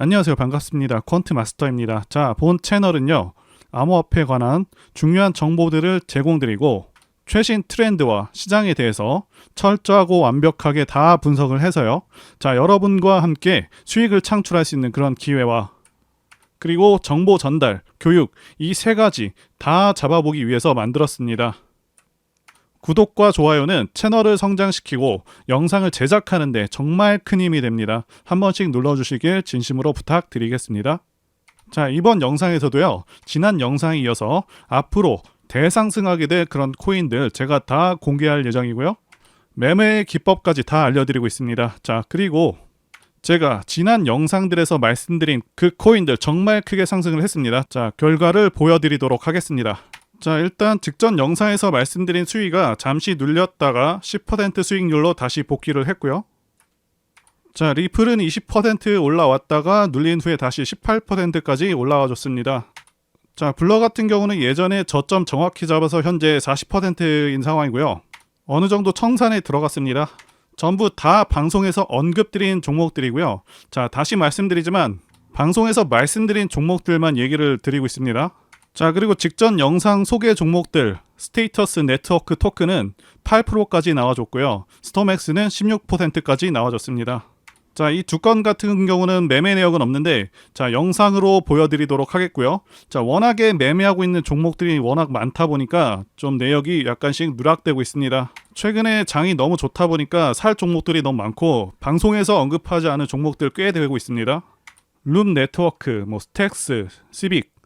안녕하세요. 반갑습니다. 퀀트 마스터입니다. 자, 본 채널은요. 암호화폐에 관한 중요한 정보들을 제공드리고 최신 트렌드와 시장에 대해서 철저하고 완벽하게 다 분석을 해서요. 자, 여러분과 함께 수익을 창출할 수 있는 그런 기회와 그리고 정보 전달, 교육 이 세 가지 다 잡아보기 위해서 만들었습니다. 구독과 좋아요는 채널을 성장시키고 영상을 제작하는데 정말 큰 힘이 됩니다. 한 번씩 눌러주시길 진심으로 부탁드리겠습니다. 자, 이번 영상에서도요, 지난 영상에 이어서 앞으로 대상승하게 될 그런 코인들 제가 다 공개할 예정이고요. 매매의 기법까지 다 알려드리고 있습니다. 자, 그리고 제가 지난 영상들에서 말씀드린 그 코인들 정말 크게 상승을 했습니다. 자, 결과를 보여드리도록 하겠습니다. 자, 일단 직전 영상에서 말씀드린 수위가 잠시 눌렸다가 10% 수익률로 다시 복귀를 했고요. 자, 리플은 20% 올라왔다가 눌린 후에 다시 18%까지 올라와 줬습니다. 자, 블러 같은 경우는 예전에 저점 정확히 잡아서 현재 40%인 상황이고요. 어느 정도 청산에 들어갔습니다. 전부 다 방송에서 언급드린 종목들이고요. 자, 다시 말씀드리지만 방송에서 말씀드린 종목들만 얘기를 드리고 있습니다. 자, 그리고 직전 영상 소개 종목들 스테이터스 네트워크 토큰은 8%까지 나와줬고요. 스토맥스는 16%까지 나와줬습니다. 자, 이 두 건 같은 경우는 매매 내역은 없는데 자, 영상으로 보여드리도록 하겠고요. 자, 워낙에 매매하고 있는 종목들이 워낙 많다 보니까 좀 내역이 약간씩 누락되고 있습니다. 최근에 장이 너무 좋다 보니까 살 종목들이 너무 많고 방송에서 언급하지 않은 종목들 꽤 되고 있습니다. 룸 네트워크, 뭐 스택스, 시빅,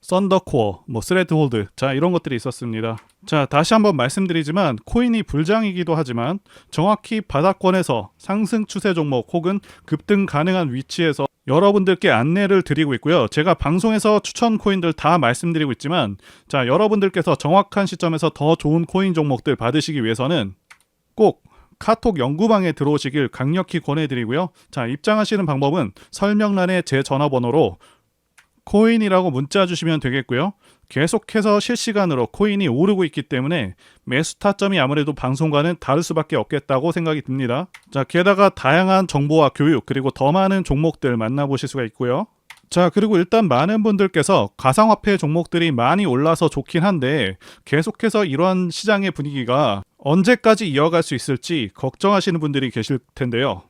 썬더코어, 뭐 스레드홀드, 자 이런 것들이 있었습니다. 자 다시 한번 말씀드리지만 코인이 불장이기도 하지만 정확히 바닥권에서 상승 추세 종목 혹은 급등 가능한 위치에서 여러분들께 안내를 드리고 있고요. 제가 방송에서 추천 코인들 다 말씀드리고 있지만 자 여러분들께서 정확한 시점에서 더 좋은 코인 종목들 받으시기 위해서는 꼭 카톡 연구방에 들어오시길 강력히 권해드리고요. 자 입장하시는 방법은 설명란에 제 전화번호로 코인이라고 문자 주시면 되겠고요. 계속해서 실시간으로 코인이 오르고 있기 때문에 매수 타점이 아무래도 방송과는 다를 수밖에 없겠다고 생각이 듭니다. 자, 게다가 다양한 정보와 교육 그리고 더 많은 종목들 만나보실 수가 있고요. 자, 그리고 일단 많은 분들께서 가상화폐 종목들이 많이 올라서 좋긴 한데 계속해서 이러한 시장의 분위기가 언제까지 이어갈 수 있을지 걱정하시는 분들이 계실 텐데요.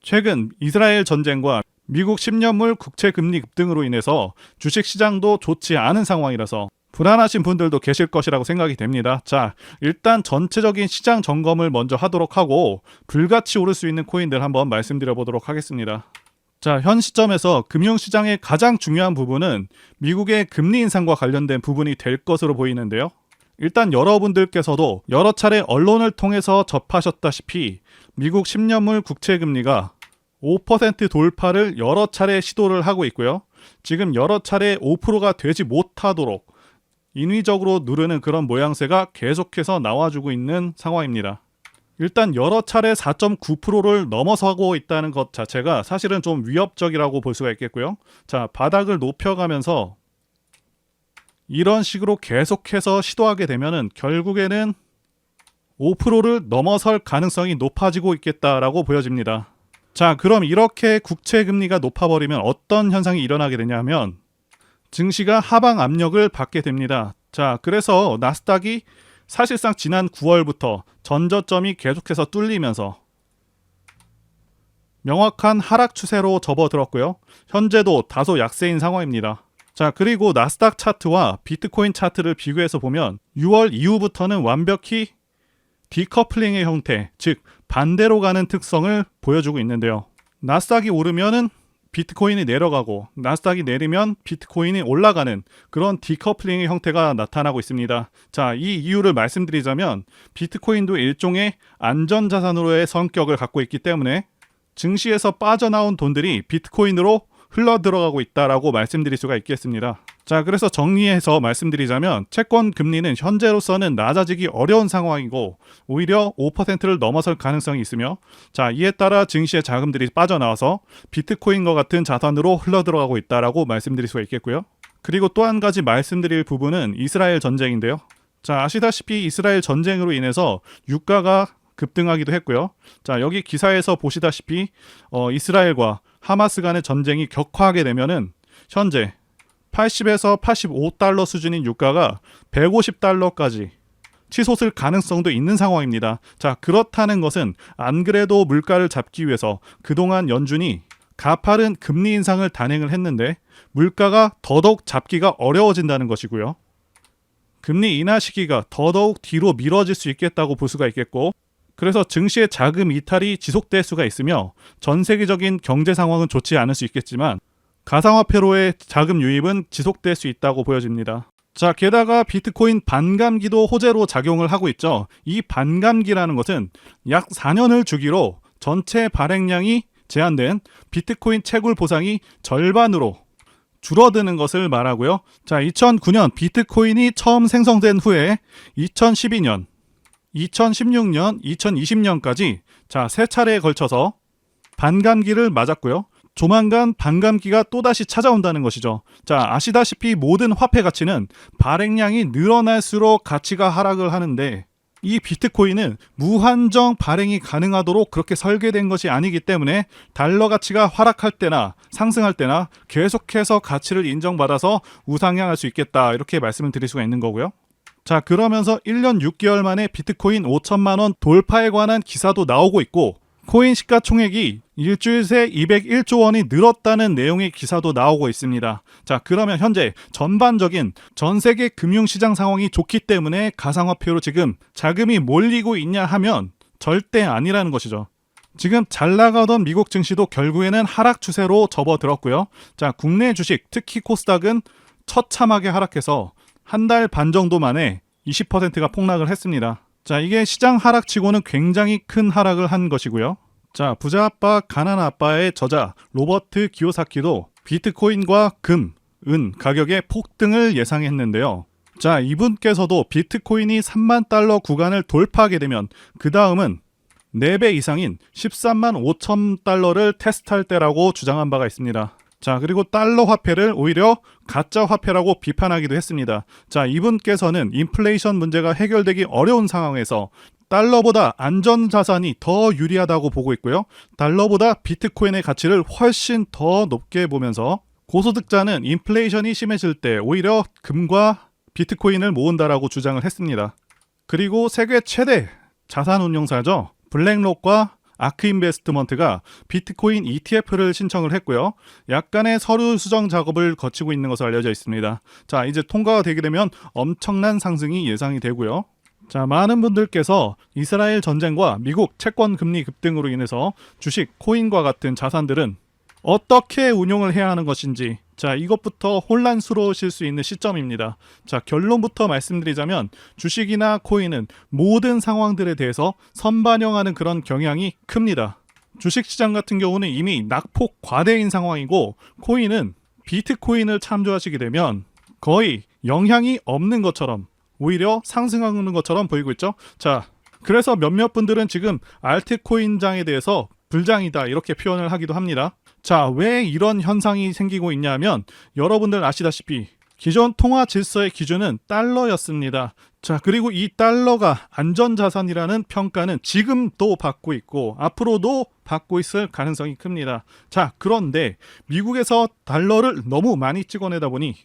최근 이스라엘 전쟁과 미국 10년물 국채 금리 급등으로 인해서 주식 시장도 좋지 않은 상황이라서 불안하신 분들도 계실 것이라고 생각이 됩니다. 자, 일단 전체적인 시장 점검을 먼저 하도록 하고 불같이 오를 수 있는 코인들 한번 말씀드려 보도록 하겠습니다. 자, 현 시점에서 금융시장의 가장 중요한 부분은 미국의 금리 인상과 관련된 부분이 될 것으로 보이는데요. 일단 여러분들께서도 여러 차례 언론을 통해서 접하셨다시피 미국 10년물 국채 금리가 5% 돌파를 여러 차례 시도를 하고 있고요. 지금 여러 차례 5%가 되지 못하도록 인위적으로 누르는 그런 모양새가 계속해서 나와주고 있는 상황입니다. 일단 여러 차례 4.9%를 넘어서고 있다는 것 자체가 사실은 좀 위협적이라고 볼 수가 있겠고요. 자, 바닥을 높여가면서 이런 식으로 계속해서 시도하게 되면은 결국에는 5%를 넘어설 가능성이 높아지고 있겠다라고 보여집니다. 자, 그럼 이렇게 국채 금리가 높아 버리면 어떤 현상이 일어나게 되냐면 증시가 하방 압력을 받게 됩니다. 자, 그래서 나스닥이 사실상 지난 9월부터 전저점이 계속해서 뚫리면서 명확한 하락 추세로 접어들었고요. 현재도 다소 약세인 상황입니다. 자, 그리고 나스닥 차트와 비트코인 차트를 비교해서 보면 6월 이후부터는 완벽히 디커플링의 형태, 즉 반대로 가는 특성을 보여주고 있는데요. 나스닥이 오르면은 비트코인이 내려가고 나스닥이 내리면 비트코인이 올라가는 그런 디커플링의 형태가 나타나고 있습니다. 자, 이 이유를 말씀드리자면 비트코인도 일종의 안전자산으로의 성격을 갖고 있기 때문에 증시에서 빠져나온 돈들이 비트코인으로 흘러 들어가고 있다라고 말씀드릴 수가 있겠습니다. 자, 그래서 정리해서 말씀드리자면 채권 금리는 현재로서는 낮아지기 어려운 상황이고 오히려 5%를 넘어설 가능성이 있으며 자, 이에 따라 증시의 자금들이 빠져나와서 비트코인과 같은 자산으로 흘러 들어가고 있다라고 말씀드릴 수가 있겠고요. 그리고 또 한 가지 말씀드릴 부분은 이스라엘 전쟁인데요. 자, 아시다시피 이스라엘 전쟁으로 인해서 유가가 급등하기도 했고요. 자, 여기 기사에서 보시다시피 어, 이스라엘과 하마스 간의 전쟁이 격화하게 되면은 현재 80에서 85달러 수준인 유가가 150달러까지 치솟을 가능성도 있는 상황입니다. 자, 그렇다는 것은 안 그래도 물가를 잡기 위해서 그동안 연준이 가파른 금리 인상을 단행을 했는데 물가가 더더욱 잡기가 어려워진다는 것이고요. 금리 인하 시기가 더더욱 뒤로 미뤄질 수 있겠다고 볼 수가 있겠고 그래서 증시의 자금 이탈이 지속될 수가 있으며 전 세계적인 경제 상황은 좋지 않을 수 있겠지만 가상화폐로의 자금 유입은 지속될 수 있다고 보여집니다. 자, 게다가 비트코인 반감기도 호재로 작용을 하고 있죠. 이 반감기라는 것은 약 4년을 주기로 전체 발행량이 제한된 비트코인 채굴 보상이 절반으로 줄어드는 것을 말하고요. 자, 2009년 비트코인이 처음 생성된 후에 2012년, 2016년, 2020년까지 자, 세 차례에 걸쳐서 반감기를 맞았고요. 조만간 반감기가 또다시 찾아온다는 것이죠. 자, 아시다시피 모든 화폐 가치는 발행량이 늘어날수록 가치가 하락을 하는데 이 비트코인은 무한정 발행이 가능하도록 그렇게 설계된 것이 아니기 때문에 달러 가치가 하락할 때나 상승할 때나 계속해서 가치를 인정받아서 우상향할 수 있겠다. 이렇게 말씀을 드릴 수가 있는 거고요. 자, 그러면서 1년 6개월 만에 비트코인 5천만 원 돌파에 관한 기사도 나오고 있고 코인 시가총액이 일주일 새 201조 원이 늘었다는 내용의 기사도 나오고 있습니다. 자, 그러면 현재 전반적인 전 세계 금융시장 상황이 좋기 때문에 가상화폐로 지금 자금이 몰리고 있냐 하면 절대 아니라는 것이죠. 지금 잘 나가던 미국 증시도 결국에는 하락 추세로 접어들었고요. 자, 국내 주식, 특히 코스닥은 처참하게 하락해서 한 달 반 정도 만에 20%가 폭락을 했습니다. 자, 이게 시장 하락치고는 굉장히 큰 하락을 한 것이고요. 자, 부자 아빠, 가난 아빠의 저자 로버트 기요사키도 비트코인과 금, 은 가격의 폭등을 예상했는데요. 자, 이분께서도 비트코인이 3만 달러 구간을 돌파하게 되면 그 다음은 4배 이상인 13만 5천 달러를 테스트할 때라고 주장한 바가 있습니다. 자, 그리고 달러 화폐를 오히려 가짜 화폐라고 비판하기도 했습니다. 자, 이분께서는 인플레이션 문제가 해결되기 어려운 상황에서 달러보다 안전 자산이 더 유리하다고 보고 있고요. 달러보다 비트코인의 가치를 훨씬 더 높게 보면서 고소득자는 인플레이션이 심해질 때 오히려 금과 비트코인을 모은다라고 주장을 했습니다. 그리고 세계 최대 자산 운용사죠. 블랙록과 아크 인베스트먼트가 비트코인 ETF를 신청을 했고요. 약간의 서류 수정 작업을 거치고 있는 것으로 알려져 있습니다. 자, 이제 통과가 되게 되면 엄청난 상승이 예상이 되고요. 자, 많은 분들께서 이스라엘 전쟁과 미국 채권 금리 급등으로 인해서 주식, 코인과 같은 자산들은 어떻게 운용을 해야 하는 것인지 자, 이것부터 혼란스러우실 수 있는 시점입니다. 자, 결론부터 말씀드리자면 주식이나 코인은 모든 상황들에 대해서 선반영하는 그런 경향이 큽니다. 주식 시장 같은 경우는 이미 낙폭 과대인 상황이고 코인은 비트코인을 참조하시게 되면 거의 영향이 없는 것처럼 오히려 상승하는 것처럼 보이고 있죠. 자, 그래서 몇몇 분들은 지금 알트코인장에 대해서 불장이다 이렇게 표현을 하기도 합니다. 자, 왜 이런 현상이 생기고 있냐면 여러분들 아시다시피 기존 통화 질서의 기준은 달러였습니다. 자, 그리고 이 달러가 안전자산이라는 평가는 지금도 받고 있고 앞으로도 받고 있을 가능성이 큽니다. 자, 그런데 미국에서 달러를 너무 많이 찍어내다 보니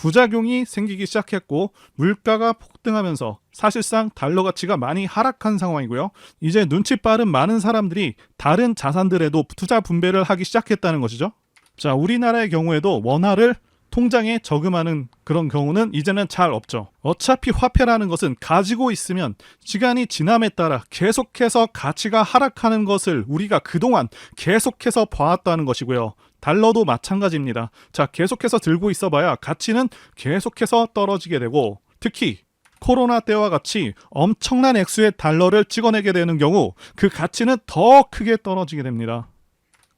부작용이 생기기 시작했고 물가가 폭등하면서 사실상 달러 가치가 많이 하락한 상황이고요. 이제 눈치 빠른 많은 사람들이 다른 자산들에도 투자 분배를 하기 시작했다는 것이죠. 자, 우리나라의 경우에도 원화를 통장에 저금하는 그런 경우는 이제는 잘 없죠. 어차피 화폐라는 것은 가지고 있으면 시간이 지남에 따라 계속해서 가치가 하락하는 것을 우리가 그동안 계속해서 봐왔다는 것이고요. 달러도 마찬가지입니다. 자, 계속해서 들고 있어봐야 가치는 계속해서 떨어지게 되고 특히 코로나 때와 같이 엄청난 액수의 달러를 찍어내게 되는 경우 그 가치는 더 크게 떨어지게 됩니다.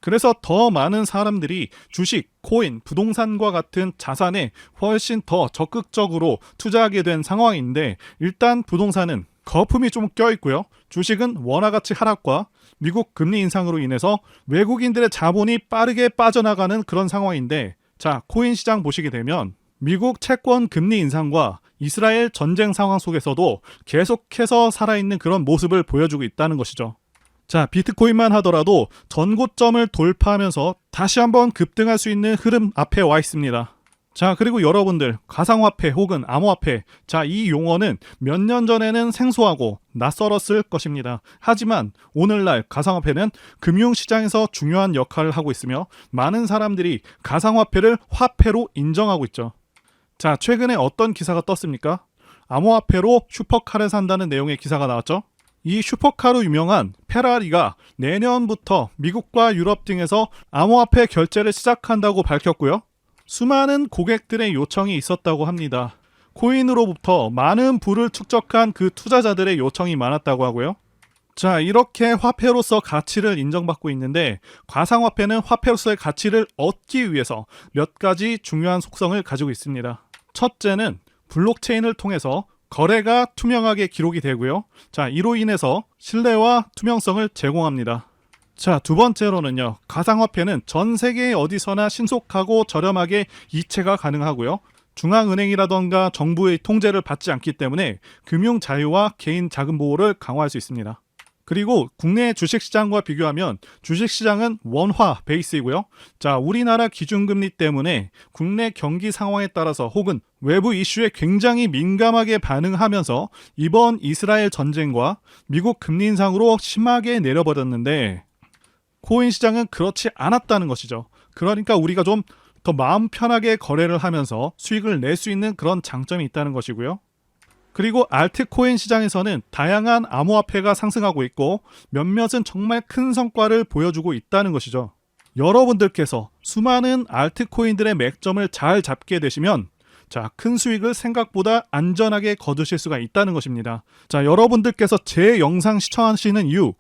그래서 더 많은 사람들이 주식, 코인, 부동산과 같은 자산에 훨씬 더 적극적으로 투자하게 된 상황인데 일단 부동산은 거품이 좀 껴있고요. 주식은 원화 가치 하락과 미국 금리 인상으로 인해서 외국인들의 자본이 빠르게 빠져나가는 그런 상황인데 자, 코인 시장 보시게 되면 미국 채권 금리 인상과 이스라엘 전쟁 상황 속에서도 계속해서 살아있는 그런 모습을 보여주고 있다는 것이죠. 자, 비트코인만 하더라도 전고점을 돌파하면서 다시 한번 급등할 수 있는 흐름 앞에 와 있습니다. 자, 그리고 여러분들, 가상화폐 혹은 암호화폐. 자, 이 용어는 몇 년 전에는 생소하고 낯설었을 것입니다. 하지만 오늘날 가상화폐는 금융시장에서 중요한 역할을 하고 있으며 많은 사람들이 가상화폐를 화폐로 인정하고 있죠. 자, 최근에 어떤 기사가 떴습니까? 암호화폐로 슈퍼카를 산다는 내용의 기사가 나왔죠. 이 슈퍼카로 유명한 페라리가 내년부터 미국과 유럽 등에서 암호화폐 결제를 시작한다고 밝혔고요. 수많은 고객들의 요청이 있었다고 합니다. 코인으로부터 많은 부를 축적한 그 투자자들의 요청이 많았다고 하고요. 자, 이렇게 화폐로서 가치를 인정받고 있는데 가상화폐는 화폐로서의 가치를 얻기 위해서 몇 가지 중요한 속성을 가지고 있습니다. 첫째는 블록체인을 통해서 거래가 투명하게 기록이 되고요. 자, 이로 인해서 신뢰와 투명성을 제공합니다. 자, 두 번째로는요. 가상화폐는 전 세계 어디서나 신속하고 저렴하게 이체가 가능하고요. 중앙은행이라던가 정부의 통제를 받지 않기 때문에 금융 자유와 개인 자금 보호를 강화할 수 있습니다. 그리고 국내 주식시장과 비교하면 주식시장은 원화 베이스이고요. 자, 우리나라 기준금리 때문에 국내 경기 상황에 따라서 혹은 외부 이슈에 굉장히 민감하게 반응하면서 이번 이스라엘 전쟁과 미국 금리 인상으로 심하게 내려버렸는데 코인 시장은 그렇지 않았다는 것이죠. 그러니까 우리가 좀 더 마음 편하게 거래를 하면서 수익을 낼 수 있는 그런 장점이 있다는 것이고요. 그리고 알트코인 시장에서는 다양한 암호화폐가 상승하고 있고 몇몇은 정말 큰 성과를 보여주고 있다는 것이죠. 여러분들께서 수많은 알트코인들의 맥점을 잘 잡게 되시면 자, 큰 수익을 생각보다 안전하게 거두실 수가 있다는 것입니다. 자, 여러분들께서 제 영상 시청하시는 이유,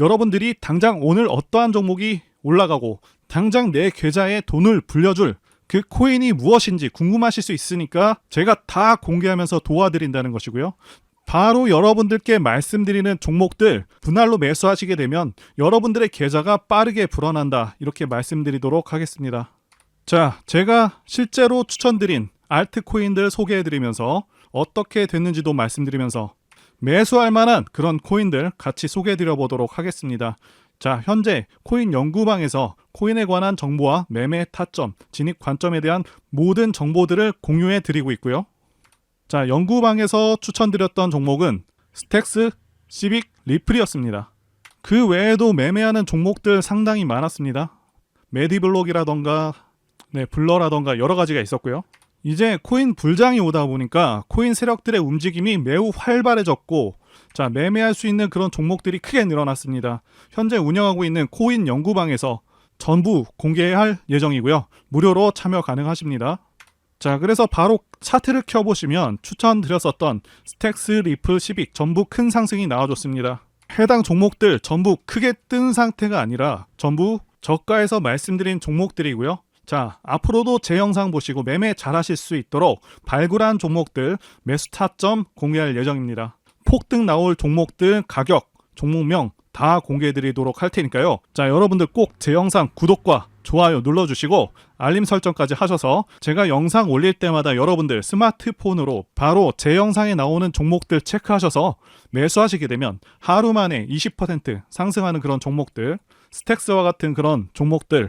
여러분들이 당장 오늘 어떠한 종목이 올라가고 당장 내 계좌에 돈을 불려줄 그 코인이 무엇인지 궁금하실 수 있으니까 제가 다 공개하면서 도와드린다는 것이고요. 바로 여러분들께 말씀드리는 종목들 분할로 매수하시게 되면 여러분들의 계좌가 빠르게 불어난다. 이렇게 말씀드리도록 하겠습니다. 자, 제가 실제로 추천드린 알트코인들 소개해드리면서 어떻게 됐는지도 말씀드리면서 매수할 만한 그런 코인들 같이 소개해 드려 보도록 하겠습니다. 자, 현재 코인 연구방에서 코인에 관한 정보와 매매 타점, 진입 관점에 대한 모든 정보들을 공유해 드리고 있고요. 자, 연구방에서 추천드렸던 종목은 스택스, 시빅, 리플이었습니다. 그 외에도 매매하는 종목들 상당히 많았습니다. 메디블록이라던가 네, 블러라던가 여러 가지가 있었고요. 이제 코인 불장이 오다 보니까 코인 세력들의 움직임이 매우 활발해졌고 자, 매매할 수 있는 그런 종목들이 크게 늘어났습니다. 현재 운영하고 있는 코인 연구방에서 전부 공개할 예정이고요. 무료로 참여 가능하십니다. 자, 그래서 바로 차트를 켜보시면 추천드렸었던 스택스, 리플, 시빅 전부 큰 상승이 나와줬습니다. 해당 종목들 전부 크게 뜬 상태가 아니라 전부 저가에서 말씀드린 종목들이고요. 자, 앞으로도 제 영상 보시고 매매 잘 하실 수 있도록 발굴한 종목들 매수 타점 공개할 예정입니다. 폭등 나올 종목들 가격, 종목명 다 공개해 드리도록 할 테니까요. 자, 여러분들 꼭 제 영상 구독과 좋아요 눌러주시고 알림 설정까지 하셔서 제가 영상 올릴 때마다 여러분들 스마트폰으로 바로 제 영상에 나오는 종목들 체크하셔서 매수하시게 되면 하루 만에 20% 상승하는 그런 종목들 스택스와 같은 그런 종목들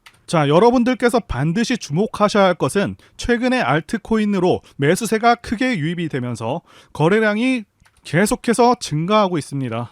자, 여러분들께서 반드시 주목하셔야 할 것은 최근에 알트코인으로 매수세가 크게 유입이 되면서 거래량이 계속해서 증가하고 있습니다.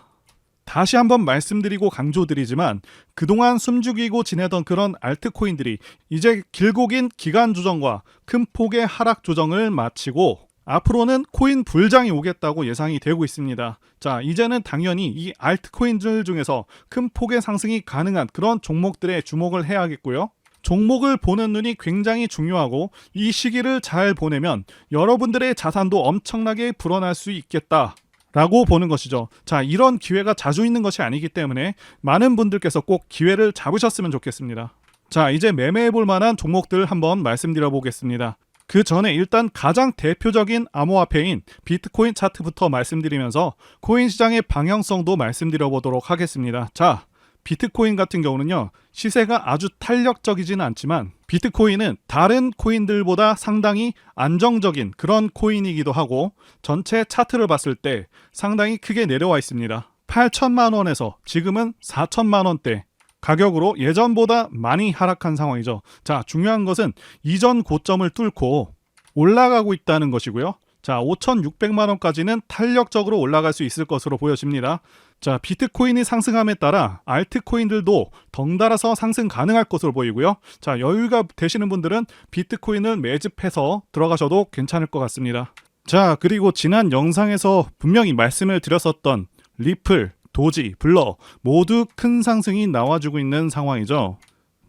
다시 한번 말씀드리고 강조드리지만 그동안 숨죽이고 지내던 그런 알트코인들이 이제 길고 긴 기간 조정과 큰 폭의 하락 조정을 마치고 앞으로는 코인 불장이 오겠다고 예상이 되고 있습니다. 자, 이제는 당연히 이 알트코인들 중에서 큰 폭의 상승이 가능한 그런 종목들에 주목을 해야겠고요. 종목을 보는 눈이 굉장히 중요하고 이 시기를 잘 보내면 여러분들의 자산도 엄청나게 불어날 수 있겠다. 라고 보는 것이죠. 자, 이런 기회가 자주 있는 것이 아니기 때문에 많은 분들께서 꼭 기회를 잡으셨으면 좋겠습니다. 자, 이제 매매해 볼 만한 종목들 한번 말씀드려 보겠습니다. 그 전에 일단 가장 대표적인 암호화폐인 비트코인 차트부터 말씀드리면서 코인 시장의 방향성도 말씀드려 보도록 하겠습니다. 자, 비트코인 같은 경우는요, 시세가 아주 탄력적이지는 않지만, 비트코인은 다른 코인들보다 상당히 안정적인 그런 코인이기도 하고, 전체 차트를 봤을 때 상당히 크게 내려와 있습니다. 8천만 원에서 지금은 4천만 원대 가격으로 예전보다 많이 하락한 상황이죠. 자, 중요한 것은 이전 고점을 뚫고 올라가고 있다는 것이고요. 자, 5,600만 원까지는 탄력적으로 올라갈 수 있을 것으로 보여집니다. 자, 비트코인이 상승함에 따라 알트코인들도 덩달아서 상승 가능할 것으로 보이고요. 자, 여유가 되시는 분들은 비트코인을 매집해서 들어가셔도 괜찮을 것 같습니다. 자, 그리고 지난 영상에서 분명히 말씀을 드렸었던 리플, 도지, 블러 모두 큰 상승이 나와주고 있는 상황이죠.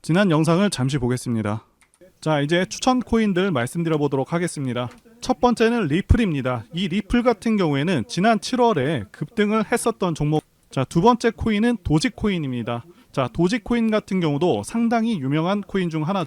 지난 영상을 잠시 보겠습니다. 자, 이제 추천 코인들 말씀드려 보도록 하겠습니다. 첫 번째는 리플입니다. 이 리플 같은 경우에는 지난 7월에 급등을 했었던 종목. 자, 두 번째 코인은 도지 코인입니다. 자, 도지 코인 같은 경우도 상당히 유명한 코인 중 하나.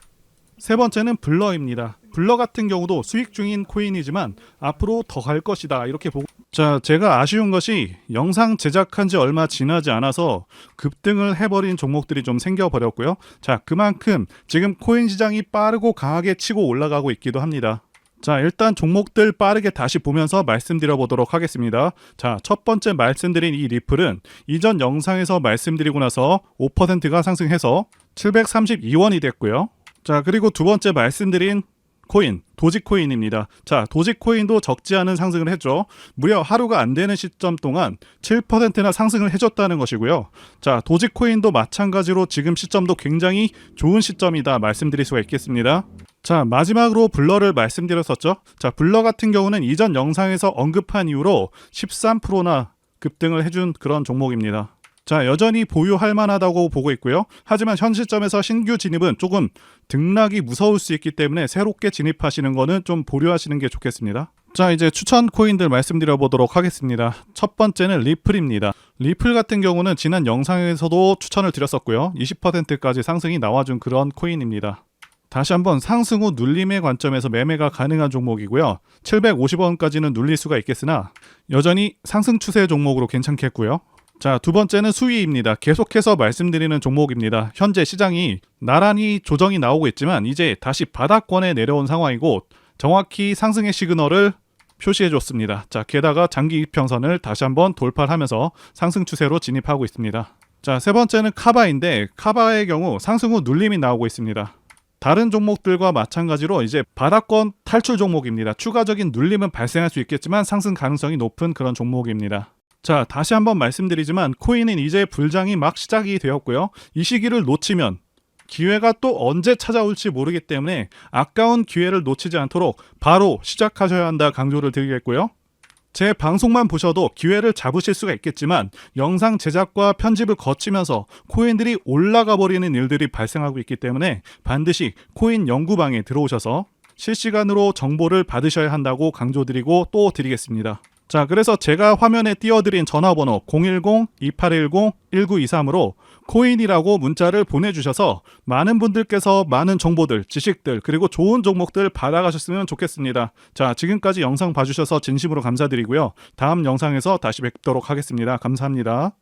세 번째는 블러입니다. 블러 같은 경우도 수익 중인 코인이지만 앞으로 더 갈 것이다. 이렇게 보고 자, 제가 아쉬운 것이 영상 제작한 지 얼마 지나지 않아서 급등을 해버린 종목들이 좀 생겨버렸고요. 자, 그만큼 지금 코인 시장이 빠르고 강하게 치고 올라가고 있기도 합니다. 자, 일단 종목들 빠르게 다시 보면서 말씀드려 보도록 하겠습니다. 자, 첫 번째 말씀드린 이 리플은 이전 영상에서 말씀드리고 나서 5%가 상승해서 732원이 됐고요. 자, 그리고 두 번째 말씀드린 코인, 도지코인입니다. 자, 도지코인도 적지 않은 상승을 했죠. 무려 하루가 안 되는 시점 동안 7%나 상승을 해줬다는 것이고요. 자, 도지코인도 마찬가지로 지금 시점도 굉장히 좋은 시점이다 말씀드릴 수가 있겠습니다. 자, 마지막으로 블러를 말씀드렸었죠. 자, 블러 같은 경우는 이전 영상에서 언급한 이후로 13%나 급등을 해준 그런 종목입니다. 자, 여전히 보유할 만하다고 보고 있고요. 하지만 현 시점에서 신규 진입은 조금 등락이 무서울 수 있기 때문에 새롭게 진입하시는 거는 좀 보류하시는 게 좋겠습니다. 자, 이제 추천 코인들 말씀드려 보도록 하겠습니다. 첫 번째는 리플입니다. 리플 같은 경우는 지난 영상에서도 추천을 드렸었고요. 20%까지 상승이 나와준 그런 코인입니다. 다시 한번 상승 후 눌림의 관점에서 매매가 가능한 종목이고요. 750원까지는 눌릴 수가 있겠으나 여전히 상승 추세 종목으로 괜찮겠고요. 자, 두 번째는 수위입니다. 계속해서 말씀드리는 종목입니다. 현재 시장이 나란히 조정이 나오고 있지만 이제 다시 바닥권에 내려온 상황이고 정확히 상승의 시그널을 표시해 줬습니다. 자, 게다가 장기 이평선을 다시 한번 돌파하면서 상승 추세로 진입하고 있습니다. 자, 세 번째는 카바인데 카바의 경우 상승 후 눌림이 나오고 있습니다. 다른 종목들과 마찬가지로 이제 바닥권 탈출 종목입니다. 추가적인 눌림은 발생할 수 있겠지만 상승 가능성이 높은 그런 종목입니다. 자, 다시 한번 말씀드리지만 코인은 이제 불장이 막 시작이 되었고요. 이 시기를 놓치면 기회가 또 언제 찾아올지 모르기 때문에 아까운 기회를 놓치지 않도록 바로 시작하셔야 한다 강조를 드리겠고요. 제 방송만 보셔도 기회를 잡으실 수가 있겠지만 영상 제작과 편집을 거치면서 코인들이 올라가 버리는 일들이 발생하고 있기 때문에 반드시 코인 연구방에 들어오셔서 실시간으로 정보를 받으셔야 한다고 강조드리고 또 드리겠습니다. 자, 그래서 제가 화면에 띄워드린 전화번호 010-2810-1923으로 코인이라고 문자를 보내주셔서 많은 분들께서 많은 정보들, 지식들, 그리고 좋은 종목들 받아가셨으면 좋겠습니다. 자, 지금까지 영상 봐주셔서 진심으로 감사드리고요. 다음 영상에서 다시 뵙도록 하겠습니다. 감사합니다.